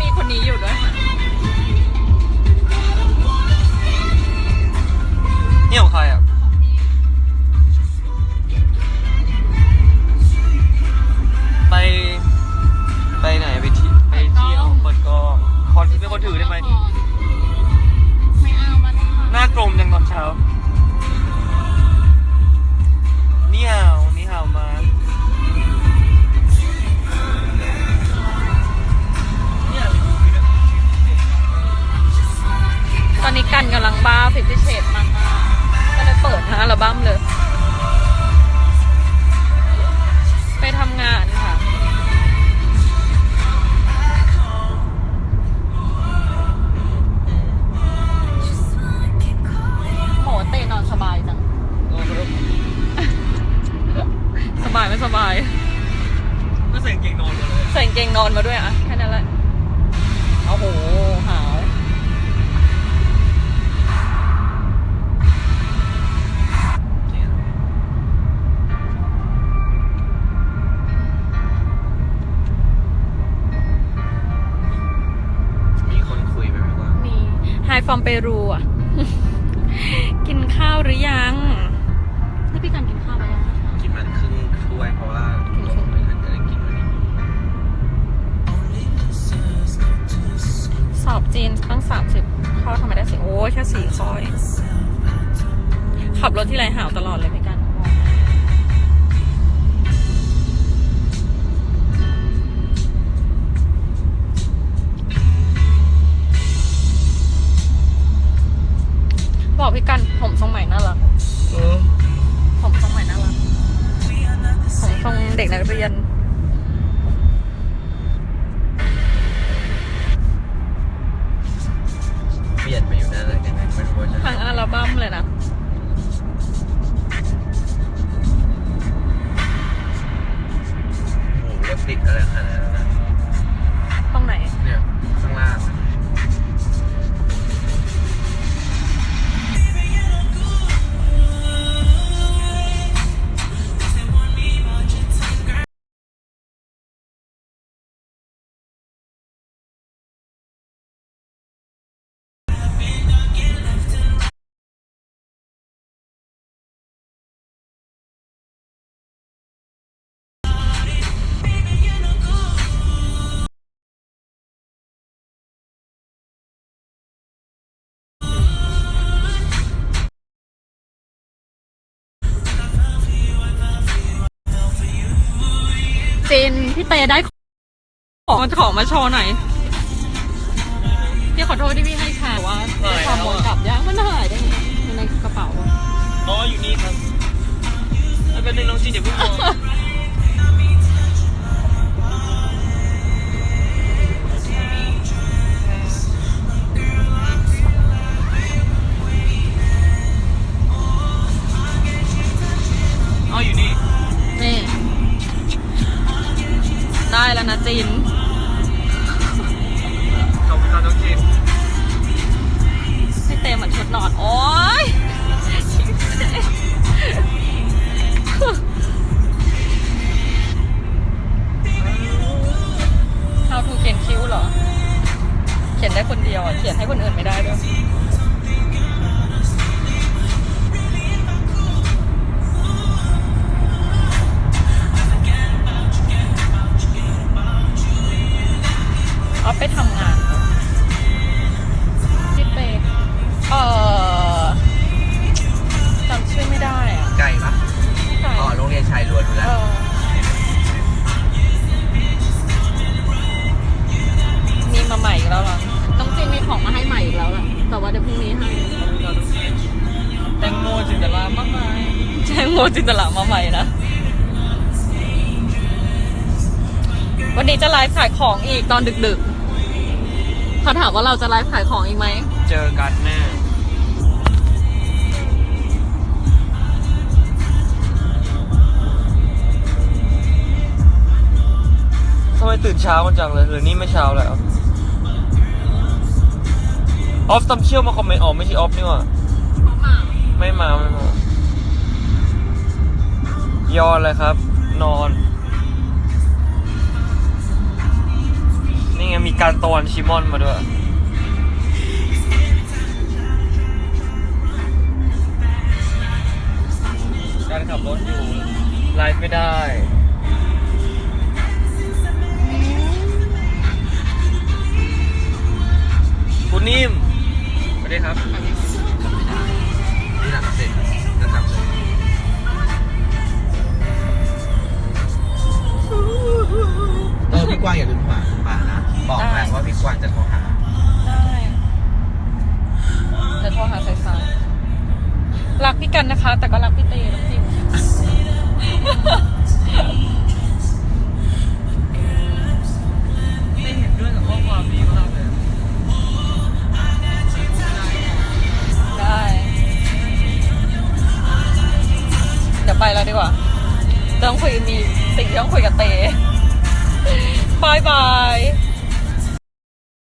มีคนนี้อยู่ด้วย นี่ของใครอะ ฟิฟตี้เชดมากๆก็เลยเปิดทั้งอัลบั้มเลย ไปทำงานค่ะ โหเตะนอนสบายจังโอ้โหสบายไม่สบายไม่ใส่กางเกงนอนมาเลย ใส่กางเกงนอนมาด้วยอะแค่นั้นแหละ โอ้โห ฟอร์มเปรูอะ กินข้าวหรือยังนี่พี่กันกินข้าวไปยังคะกินมันครึ่งถ้วยเพราะว่ากินครึ่งไม่ทันจะได้กินวันนี้สอบจีนตั้งสามสิบข้อทำไมได้สิโอ้ยแค่สี่ข้อเองขับรถที่ไรหาวตลอดเลยพี่ บอกพี่กันผมทรงใหม่น่ารักเออผมทรงใหม่น่ารักผมทรงเด็กนักเรียน เปลี่ยนไปอยู่นั่นเลยยังไงไม่รู้ว่าจะทั้งอัลบั้มเลยนะ โอ้โหรถติดอะไรขนาดนั้นนะตรงไหน เนี่ยข้างล่าง เตได้ของของมาโชว์หน่อยพี่ขอโทษที่พี่ให้แชร์ว่าได้ขโมยกลับยังมันหายได้ไงอยู่ในกระเป๋าอะ อ๋ออยู่นี่ครับแล้วเป็นหนึ่งน้องจีนอย่าเพิ่งมอง นะจีนขอบคุณครับน้องจีนพี่เตเหมือนชุดนอน โอ๊ยเ How to เขียนคิ้วเหรอ เขียนได้คนเดียวอะ เขียนให้คนอื่นไม่ได้ด้วย รงเรียนชายล้วนดูเอแล้วอมีมาใหม่อีกแล้วเหรอต้องจีนมีของมาให้ใหม่อีกแล้วล่ะแต่ว่าเดี๋ยวพรุ่งนี้ให้แตงโมจินตลามากมายแจ้งโมจินตลามาใหม่นะ วันนี้จะไลฟ์ขายของอีกตอนดึกๆเขาถามว่าเราจะไลฟ์ขายของอีกไหม เจอกันแน่ ไมตื่นเช้ากันจังเลยหรือนี่ไม่เช้าแล้วออฟตำเชี่ยวมาคอมเมนต์ออกไม่ใช่ออฟนี่หว่าไม่มาไม่มายอนเลยครับ นอน นี่ไงมีการตอนชิมอนมาด้วย วางอย่าลืมฝากป่านะ บอกแม่ว่าพี่กวางจะโทรหา ได้เดี๋ยวโทรหาสายฟ้ารักพี่กันนะคะ แต่ก็รักพี่เต้น้ำจิ้มไม่เห็นด้วยกับข้อความนี้มากเลยได้ เดี๋ยวไปแล้วดีกว่า ต้องคุยมีสิ่งที่ต้องคุยกับเต้ บายบาย